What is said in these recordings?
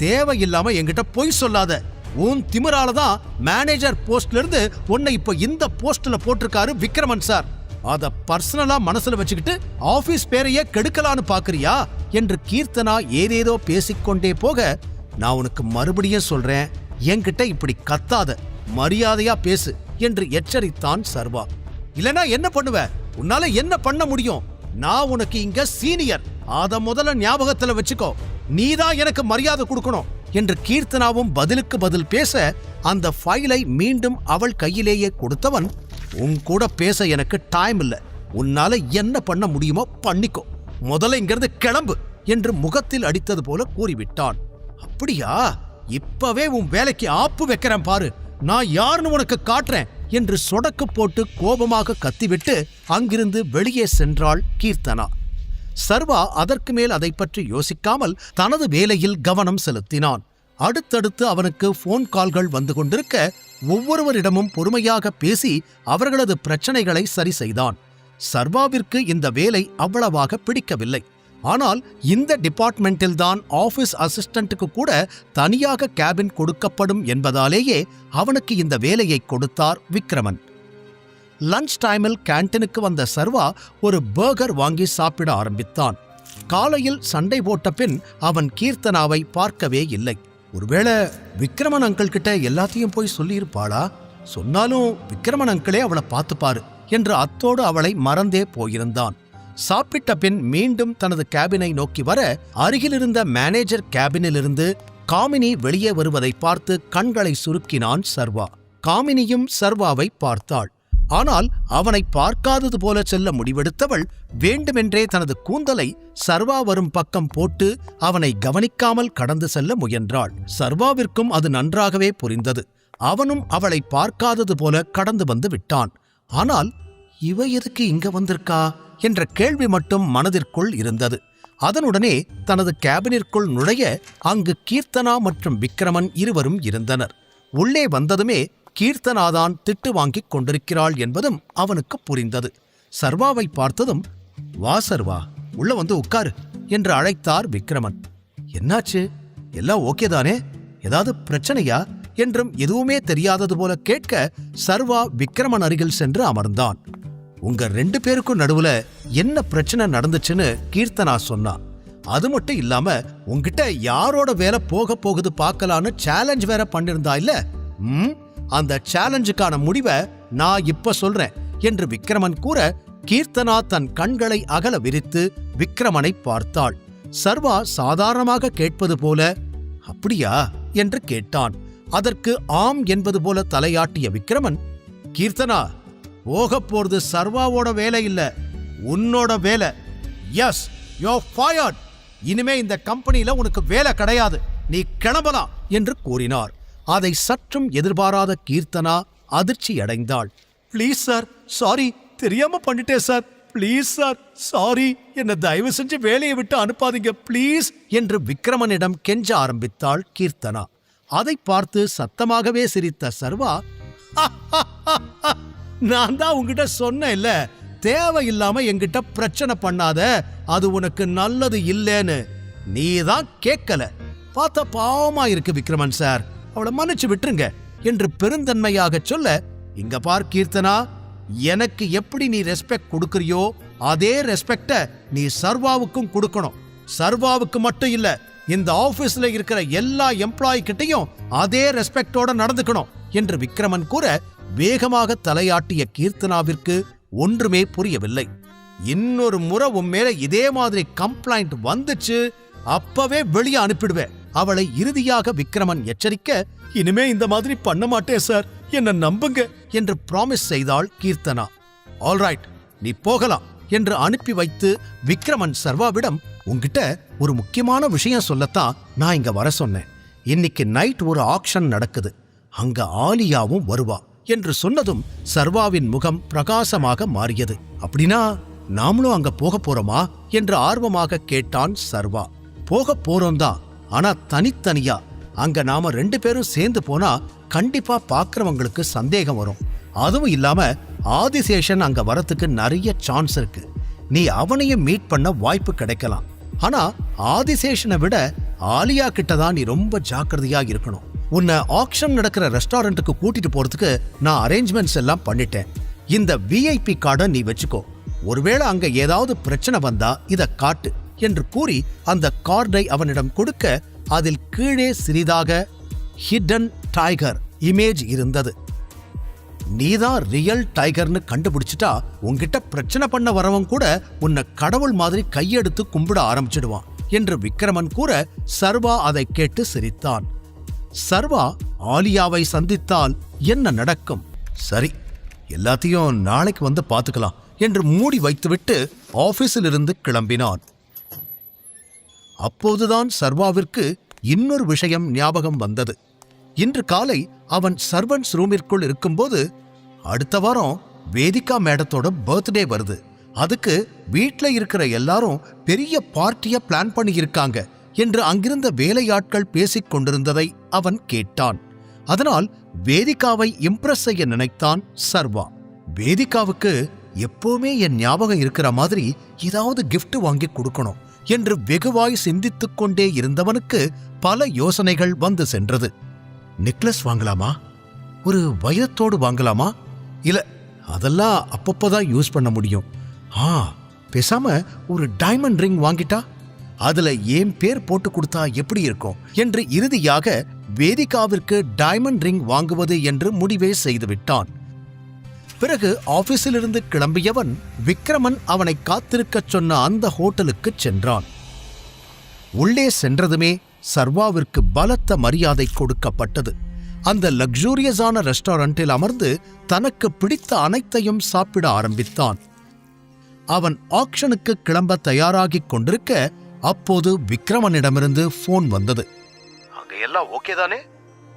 தேவையில்லாம என்கிட்ட பொய் சொல்லாத. உன் திமிரால தான் மேனேஜர் போஸ்ட்ல இருந்து உன்னை இப்ப இந்த போஸ்ட்ல போட்டிருக்காரு விக்ரமன் சார் அத பர்சனலா மனசுல வச்சுக்கிட்டு ஆபீஸ் பேரையே கெடுக்கலான்னு பாக்குறியா? என்று கீர்த்தனா ஏதேதோ பேசிக்கொண்டே போக நான் உனக்கு மறுபடியும் சொல்றேன். என்கிட்ட இப்படி கத்தாத. மரியாதையா பேசு என்று எச்சரித்தான் சர்வா. இல்லனா என்ன பண்ணுவ? உன்னால என்ன பண்ண முடியும்? நான் உனக்கு இங்க சீனியர் அத முதல்ல ஞாபகத்துல வச்சுக்கோ. நீதான் எனக்கு மரியாதை கொடுக்கணும் என்று கீர்த்தனாவும் பதிலுக்கு பதில் பேச அந்த ஃபைலை மீண்டும் அவள் கையிலேயே கொடுத்தவன் உன் கூட பேச எனக்கு டைம் இல்ல. உன்னால என்ன பண்ண முடியுமோ பண்ணிக்கோ. முதல்ல இங்கிருந்து கிளம்பு என்று முகத்தில் அடித்தது போல கூறிவிட்டான். அப்படியா? இப்பவே உன் வேலைக்கு ஆப்பு வைக்கிறேன் பாரு. நான் யாருன்னு உனக்கு காட்டுறேன் என்று சொடக்கு போட்டு கோபமாக கத்திவிட்டு அங்கிருந்து வெளியே சென்றாள் கீர்த்தனா. சர்வா அதற்கு மேல் அதை பற்றி யோசிக்காமல் தனது வேலையில் கவனம் செலுத்தினான். அடுத்தடுத்து அவனுக்கு போன் கால்கள் வந்து கொண்டிருக்க ஒவ்வொருவரிடமும் பொறுமையாக பேசி அவர்களது பிரச்சனைகளை சரி செய்தான். சர்வாவிற்கு இந்த வேலை அவ்வளவாக பிடிக்கவில்லை. ஆனால் இந்த டிபார்ட்மெண்டில் தான் ஆபீஸ் அசிஸ்டண்ட்டுக்கு கூட தனியாக கேபின் கொடுக்கப்படும் என்பதாலேயே அவனுக்கு இந்த வேலையை கொடுத்தார் விக்ரமன். லஞ்ச் டைமில் கேன்டீனுக்கு வந்த சர்வா ஒரு பர்கர் வாங்கி சாப்பிட ஆரம்பித்தான். காலையில் சண்டை போட்ட பின் அவன் கீர்த்தனாவை பார்க்கவே இல்லை. ஒருவேளை விக்ரமன் அங்கிள் கிட்ட எல்லாத்தையும் போய் சொல்லியிருப்பாளா? சொன்னாலும் விக்ரமன் அங்கிளே அவளை பார்த்துப்பாரு என்று அத்தோடு அவளை மறந்தே போயிருந்தான். சாப்பிட்ட பின் மீண்டும் தனது கேபினை நோக்கி வர அருகிலிருந்த மேனேஜர் கேபினிலிருந்து காமினி வெளியே வருவதை பார்த்து கண்களை சுருக்கினான் சர்வா. காமினியும் சர்வாவை பார்த்தாள். ஆனால் அவனை பார்க்காதது போல செல்ல முடிவெடுத்தவள் வேண்டுமென்றே தனது கூந்தலை சர்வா வரும் பக்கம் போட்டு அவனை கவனிக்காமல் கடந்து செல்ல முயன்றாள். சர்வாவிற்கும் அது நன்றாகவே புரிந்தது. அவனும் அவளை பார்க்காதது போல கடந்து வந்து விட்டான். ஆனால் இவ எதுக்கு இங்க வந்திருக்கா? என்ற கேள்வி மட்டும் மனதிற்குள் இருந்தது. அதனுடனே தனது கேபினிற்குள் நுழைய அங்கு கீர்த்தனா மற்றும் விக்ரமன் இருவரும் இருந்தனர். உள்ளே வந்ததுமே கீர்த்தனாதான் திட்டு வாங்கிக் கொண்டிருக்கிறாள் என்பதும் அவனுக்கு புரிந்தது. சர்வாவை பார்த்ததும் வா சர்வா உள்ள வந்து உட்காரு என்று அழைத்தார் விக்ரமன். என்னாச்சு? எல்லாம் ஓகே தானே? ஏதாவது பிரச்சனையா? என்றும் எதுவுமே தெரியாதது போல கேட்க சர்வா விக்ரமன் அருகில் சென்று அமர்ந்தான். உங்க ரெண்டு பேருக்கும் நடுவுல என்ன பிரச்சனை நடந்துச்சுன்னு கீர்த்தனா சொன்னா. அது மட்டும் இல்லாம உங்ககிட்ட யாரோட வேலை போக போகுது பார்க்கலான்னு சேலஞ்ச் வேற பண்ணிருந்தா இல்ல? ம்? அந்த சேலஞ்சுக்கான முடிவை நான் இப்ப சொல்றேன் என்று விக்ரமன் கூற கீர்த்தனா தன் கண்களை அகல விரித்து விக்ரமனை பார்த்தாள். சர்வா சாதாரணமாக கேட்பது போல அப்படியா? என்று கேட்டான். அதற்கு ஆம் என்பது போல தலையாட்டிய விக்ரமன் கீர்த்தனா போக போறது சர்வாவோட வேலை இல்ல உன்னோட வேலை. எஸ் யோ ஃபயர்ட் இனிமே இந்த கம்பெனியில உனக்கு வேலை கிடையாது. நீ கிளம்பலாம் என்று கூறினார். அதை சற்றும் எதிர்பாராத கீர்த்தனா அதிர்ச்சி அடைந்தாள். ப்ளீஸ் சார் சாரி தெரியாம பண்ணிட்டேன் சார். Please sir sorry. என்ன தயவு செஞ்சு வேலையை விட்டு அனுப்பாதீங்க ப்ளீஸ் என்று விக்ரமனிடம் கெஞ்ச ஆரம்பித்தாள் கீர்த்தனா. அதை பார்த்து சத்தமாகவே சிரித்த சர்வா நான் தான் உங்ககிட்ட சொன்னேன்ல தேவையில்லாம என்கிட்ட பிரச்சனை பண்ணாத அது உனக்கு நல்லது இல்லைன்னு. நீ தான் கேட்கல. பார்த்த பாவமா இருக்கு விக்ரமன் சார். அவளை மன்னிச்சு விட்டுருங்க என்று பெருந்தன்மையாக சொல்ல இங்க பார் கீர்த்தனா எனக்கு எப்படி நீ ரெஸ்பெக்ட் கொடுக்குறியோ அதே ரெஸ்பெக்ட நீ சர்வாவுக்கும் கொடுக்கணும். சர்வாவுக்கு மட்டும் இல்ல இந்த ஆபீஸ்ல இருக்கிற எல்லா எம்ப்ளாயி கிட்டையும் அதே ரெஸ்பெக்டோட நடந்துக்கணும் என்று விக்ரமன் கூற வேகமாக தலையாட்டிய கீர்த்தனாவிற்கு ஒன்றுமே புரியவில்லை. இன்னொரு முறை உன் மேல இதே மாதிரி கம்ப்ளைண்ட் வந்துச்சு அப்பவே வெளியே அனுப்பிடுவேன். அவளை இறுதியாக விக்ரமன் எச்சரிக்க இனிமே இந்த மாதிரி பண்ண மாட்டேன் சார். என்ன நம்புங்க என்று ப்ராமிஸ் செய்தாள் கீர்த்தனா. ஆல்ரைட் நீ போகலாம் என்று அனுப்பி வைத்து விக்ரமன் சர்வாவிடம் உங்கிட்ட ஒரு முக்கியமான விஷயம் சொல்லத்தான் நான் இங்க வர சொன்னேன். இன்னைக்கு நைட் ஒரு ஆக்ஷன் நடக்குது. அங்க ஆலியாவும் வருவா என்று சொன்னதும் சர்வாவின் முகம் பிரகாசமாக மாறியது. அப்படின்னா நாமளும் அங்க போக போறோமா? என்று ஆர்வமாக கேட்டான் சர்வா. போக போறோம் தான். ஆனா தனித்தனியா. அங்க நாம ரெண்டு பேரும் சேர்ந்து போனா கண்டிப்பா பாக்குறவங்களுக்கு சந்தேகம் வரும். அதுவும் இல்லாம ஆதிசேஷன் அங்க வரத்துக்கு நிறைய சான்ஸ் இருக்கு. நீ அவனையும் மீட் பண்ண வாய்ப்பு கிடைக்கலாம். ஆனா ஆதிசேஷனை விட ஆலியா கிட்ட தான் நீ ரொம்ப ஜாக்கிரதையா இருக்கணும். உன்னை ஆக்ஷன் நடக்கிற ரெஸ்டாரண்ட்டுக்கு கூட்டிட்டு போறதுக்கு நான் அரேஞ்ச்மெண்ட்ஸ் எல்லாம் பண்ணிட்டேன். இந்த விஐபி கார்டை நீ வச்சுக்கோ. ஒருவேளை அங்க ஏதாவது பிரச்சனை வந்தா இதை காட்டு. என்று கூறி அந்த கார்டை அவனிடம் கொடுக்க அதில் கீழே சிறிதாக ஹிடன் டைகர் இமேஜ் இருந்தது. நீதான் ரியல் டைகர்னு கண்டுபிடிச்சிட்டா உன்கிட்ட பிரச்சனை பண்ண வரவன் கூட உன்னை கடவுள் மாதிரி கையெடுத்து கும்பிட ஆரம்பிச்சிடுவான் என்று விக்ரமன் கூற சர்வா அதை கேட்டு சிரித்தான். சர்வா ஆலியாவை சந்தித்தால் என்ன நடக்கும்? சரி எல்லாத்தையும் நாளைக்கு வந்து பார்த்துக்கலாம் என்று மூடி வைத்துவிட்டு ஆபீஸிலிருந்து கிளம்பினான். அப்போதுதான் சர்வாவிற்கு இன்னொரு விஷயம் ஞாபகம் வந்தது. இன்று காலை அவன் சர்வன்ஸ் ரூமிற்குள் இருக்கும்போது அடுத்த வாரம் வேதிகா மேடத்தோட பர்த்டே வருது. அதுக்கு வீட்ல இருக்கிற எல்லாரும் பெரிய பார்ட்டிய பிளான் பண்ணியிருக்காங்க என்று அங்கிருந்த வேலையாட்கள் பேசிக் கொண்டிருந்ததை அவன் கேட்டான். அதனால் வேதிகாவை இம்ப்ரெஸ் செய்ய நினைத்தான் சர்வா. வேதிகாவுக்கு எப்போவுமே என் ஞாபகம் இருக்கிற மாதிரி ஏதாவது கிஃப்ட் வாங்கி கொடுக்கணும். என்று வெகுவாய் சிந்தித்துக் கொண்டே இருந்தவனுக்கு பல யோசனைகள் வந்து சென்றது. நெக்லஸ் வாங்கலாமா? ஒரு வைரத்தோடு வாங்கலாமா? இல்ல அதெல்லாம் அப்பப்பதான் யூஸ் பண்ண முடியும். ஆ பேசாம ஒரு டைமண்ட் ரிங் வாங்கிட்டா? அதுல ஏன் பேர் போட்டு கொடுத்தா எப்படி இருக்கும்? என்று இறுதியாக வேதிகாவிற்கு டைமண்ட் ரிங் வாங்குவது என்று முடிவே செய்துவிட்டான். பிறகு ஆபீஸிலிருந்து கிளம்பியவன் விக்ரமன் அவனை காத்திருக்கச் சொன்ன அந்த ஹோட்டலுக்குச் சென்றான். உள்ளே சென்றதுமே சர்வாவிற்கு பலத்த மரியாதை கொடுக்கப்பட்டது. அந்த லக்ஸூரியஸான ரெஸ்டாரண்டில் அமர்ந்து தனக்கு பிடித்த அனைத்தையும் சாப்பிட ஆரம்பித்தான். அவன் ஆக்ஷனுக்கு கிளம்ப தயாராகிக் கொண்டிருக்க அப்போது விக்ரமனிடமிருந்து போன் வந்தது. அங்க எல்லாம் ஓகே தானே?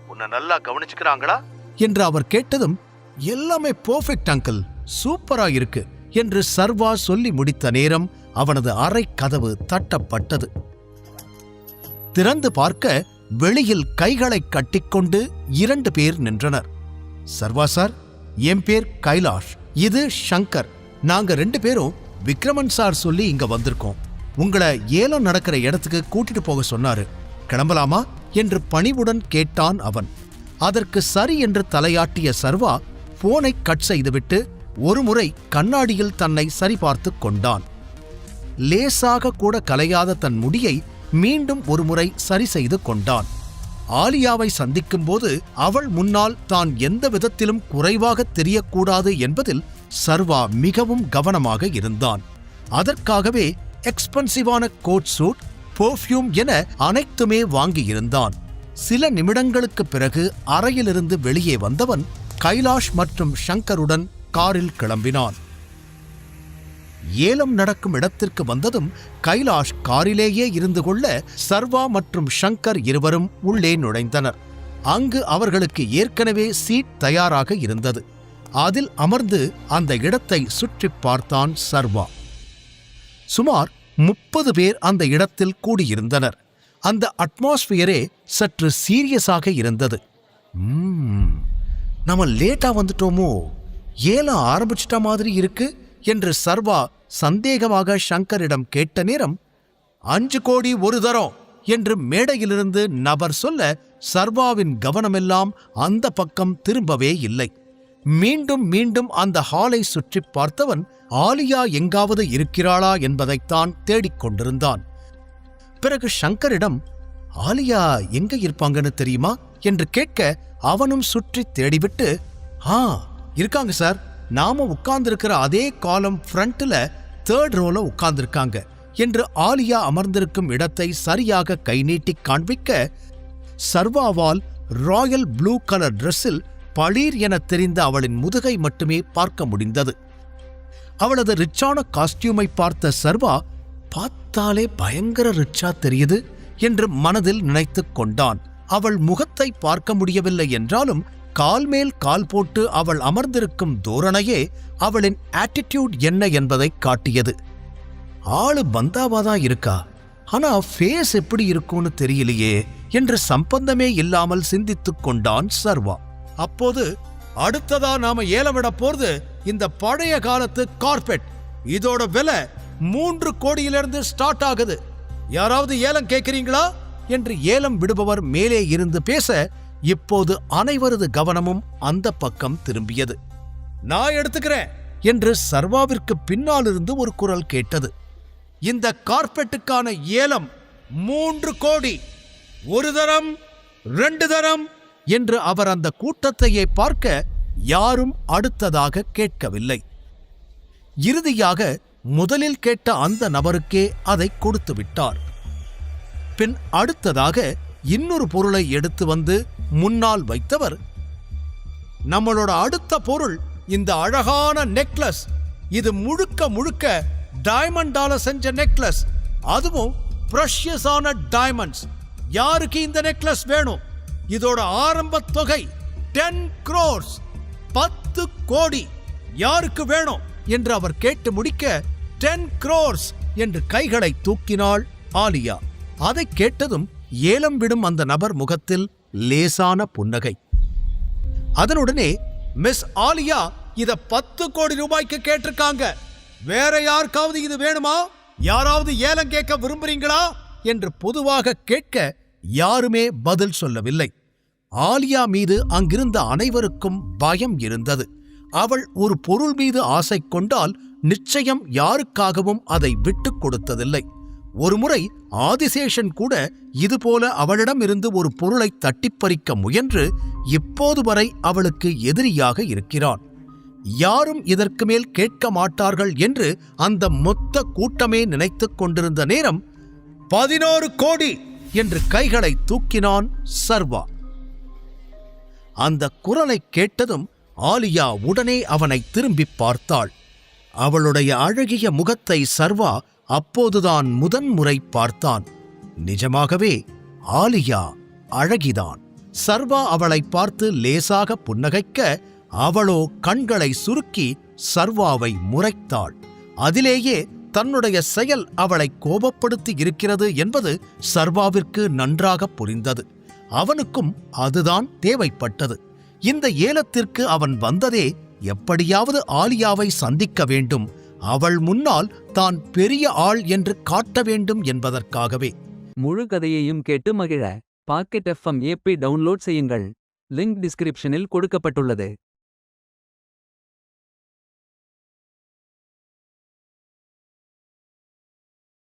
உன்னை நல்லா கவனிச்சுக்கிறாங்களா? என்று அவர் கேட்டதும் எல்லாமே பர்ஃபெக்ட் அங்கிள் சூப்பரா இருக்கு என்று சர்வா சொல்லி முடித்த நேரம் அவனது அறை கதவு தட்டப்பட்டது. திறந்து பார்க்க வெளியில் கைகளை கட்டிக்கொண்டு இரண்டு பேர் நின்றனர். சர்வா சார் என் பேர் கைலாஷ் இது ஷங்கர் நாங்க ரெண்டு பேரும் விக்ரமன் சார் சொல்லி இங்க வந்திருக்கோம். உங்களை ஏலம் நடக்கிற இடத்துக்கு கூட்டிட்டு போக சொன்னாரு. கிளம்பலாமா? என்று பணிவுடன் கேட்டான் அவன். அதற்கு சரி என்று தலையாட்டிய சர்வா போனை கட் செய்துவிட்டு ஒருமுறை கண்ணாடியில் தன்னை சரிபார்த்துக் கொண்டான். லேசாக கூட கலையாத தன் முடியை மீண்டும் ஒருமுறை சரி செய்து கொண்டான். ஆலியாவை சந்திக்கும்போது அவள் முன்னால் தான் எந்த விதத்திலும் குறைவாக தெரியக்கூடாது என்பதில் சர்வா மிகவும் கவனமாக இருந்தான். அதற்காகவே எக்ஸ்பென்சிவான கோட் சூட் பெர்ஃப்யூம் என அனைத்துமே வாங்கியிருந்தான். சில நிமிடங்களுக்குப் பிறகு அறையிலிருந்து வெளியே வந்தவன் கைலாஷ் மற்றும் ஷங்கருடன் காரில் கிளம்பினான். ஏலம் நடக்கும் இடத்திற்கு வந்ததும் கைலாஷ் காரிலேயே இருந்து கொள்ள சர்வா மற்றும் ஷங்கர் இருவரும் உள்ளே நுழைந்தனர். அங்கு அவர்களுக்கு ஏற்கனவே சீட் தயாராக இருந்தது. அதில் அமர்ந்து அந்த இடத்தை சுற்றிப் பார்த்தான் சர்வா. சுமார் முப்பது பேர் அந்த இடத்தில் கூடியிருந்தனர். அந்த அட்மாஸ்பியரே சற்று சீரியஸாக இருந்தது. நம்ம லேட்டா வந்துட்டோமோ? ஏலம் ஆரம்பிச்சிட்ட மாதிரி இருக்கு? என்று சர்வா சந்தேகமாக ஷங்கரிடம் கேட்ட நேரம் அஞ்சு கோடி ஒரு தரம் என்று மேடையிலிருந்து நபர் சொல்ல சர்வாவின் கவனமெல்லாம் அந்த பக்கம் திரும்பவே இல்லை. மீண்டும் மீண்டும் அந்த ஹாலை சுற்றிப் பார்த்தவன் ஆலியா எங்காவது இருக்கிறாளா என்பதைத்தான் தேடிக் கொண்டிருந்தான். பிறகு ஷங்கரிடம் ஆலியா எங்க இருப்பாங்கன்னு தெரியுமா? என்று கேட்க அவனும் சுற்றி தேடிவிட்டு ஆ இருக்காங்க சார். நாம உட்கார்ந்திருக்கிற அதே காலம் ஃப்ரண்ட்ல தேர்ட் ரோல உட்கார்ந்திருக்காங்க என்று ஆலியா அமர்ந்திருக்கும் இடத்தை சரியாக கை நீட்டி காண்பிக்க சர்வாவால் ராயல் ப்ளூ கலர் ட்ரெஸ்ஸில் பளீர் என தெரிந்த அவளின் முதுகை மட்டுமே பார்க்க முடிந்தது. அவளது ரிச்சான காஸ்டியூமை பார்த்த சர்வா பார்த்தாலே பயங்கர ரிச்சா தெரியுது என்று மனதில் நினைத்துக் கொண்டான். அவள் முகத்தை பார்க்க முடியவில்லை என்றாலும் கால் மேல் கால் போட்டு அவள் அமர்ந்திருக்கும் தோரணையே அவளின் ஆட்டிடியூட் என்ன என்பதை காட்டியது. ஆளு பந்தாவாதான் இருக்கா? ஆனா ஃபேஸ் எப்படி இருக்கும்னு தெரியலையே என்று சம்பந்தமே இல்லாமல் சிந்தித்துக் கொண்டான் சர்வா. அப்போது அடுத்ததா நாம ஏலமிட போறது? இந்த பழைய காலத்து கார்பெட். இதோட விலை மூன்று கோடியிலிருந்து ஸ்டார்ட் ஆகுது. யாராவது ஏலம் கேட்கிறீங்களா என்று ஏலம் விடுபவர் மேலே இருந்து பேச இப்போது அனைவரது கவனமும் அந்த பக்கம் திரும்பியது. நான் எடுத்துக்கிறேன் என்று சர்வாவிற்கு பின்னாலிருந்து ஒரு குரல் கேட்டது. இந்த கார்பெட்டுக்கான ஏலம் மூன்று கோடி ஒரு தரம் ரெண்டு தரம் என்று அவர் அந்த கூட்டத்தையே பார்க்க யாரும் அடுத்ததாக கேட்கவில்லை. இறுதியாக முதலில் கேட்ட அந்த நபருக்கே அதை கொடுத்து விட்டார் பின் அடுத்ததாக இன்னொரு பொருளை எடுத்து வந்து முன்னால் வைத்தவர். நம்மளோட அடுத்த பொருள் இந்த அழகான நெக்லஸ் இது முழுக்க முழுக்க டைமண்டால செஞ்ச நெக்லஸ் அதுவும் ப்ரஷியஸான டைமண்ட்ஸ் யாருக்கு இந்த நெக்லஸ் வேணும்? இதோட ஆரம்ப தொகை டென் குரோர்ஸ் பத்து கோடி. யாருக்கு வேணும்? என்று அவர் கேட்டு முடிக்க டென் க்ரோர்ஸ் என்று கைகளை தூக்கினாள் ஆலியா. அதை கேட்டதும் ஏலம் விடும் அந்த நபர் முகத்தில் லேசான புன்னகை. அதனுடனே மிஸ் ஆலியா இத பத்து கோடி ரூபாய்க்கு கேட்டிருக்காங்க. வேற யாருக்காவது இது வேணுமா? யாராவது ஏலம் கேட்க விரும்புறீங்களா? என்று பொதுவாக கேட்க யாருமே பதில் சொல்லவில்லை. ஆலியா மீது அங்கிருந்த அனைவருக்கும் பயம் இருந்தது. அவள் ஒரு பொருள் மீது ஆசை கொண்டால் நிச்சயம் யாருக்காகவும் அதை விட்டுக் கொடுத்ததில்லை. ஒருமுறை ஆதிசேஷன் கூட இதுபோல அவளிடம் இருந்து ஒரு பொருளை தட்டிப் பறிக்க முயன்று இப்போது வரை அவளுக்கு எதிரியாக இருக்கிறான். யாரும் இதற்கு மேல் கேட்க மாட்டார்கள் என்று அந்த மொத்த கூட்டமே நினைத்துக் கொண்டிருந்த நேரம் பதினோரு கோடி என்று கைகளை தூக்கினான் சர்வா. அந்த குரலை கேட்டதும் ஆலியா உடனே அவனை திரும்பிப் பார்த்தாள். அவளுடைய அழகிய முகத்தை சர்வா அப்போதுதான் முதன்முறை பார்த்தான். நிஜமாகவே ஆலியா அழகிதான். சர்வா அவளை பார்த்து லேசாக புன்னகைக்க அவளோ கண்களை சுருக்கி சர்வாவை முறைத்தாள். அதிலேயே தன்னுடைய செயல் அவளை கோபப்படுத்தி இருக்கிறது என்பது சர்வாவிற்கு நன்றாக புரிந்தது. அவனுக்கும் அதுதான் தேவைப்பட்டது. இந்த ஏலத்திற்கு அவன் வந்ததே எப்படியாவது ஆலியாவை சந்திக்க வேண்டும். அவள் முன்னால் தான் பெரிய ஆள் என்று காட்ட வேண்டும் என்பதற்காகவே. முழு கதையையும் கேட்டு மகிழ. பாக்கெட் எஃப்எம் ஏப்பை டவுன்லோட் செய்யுங்கள். லிங்க் டிஸ்கிரிப்ஷனில் கொடுக்கப்பட்டுள்ளது.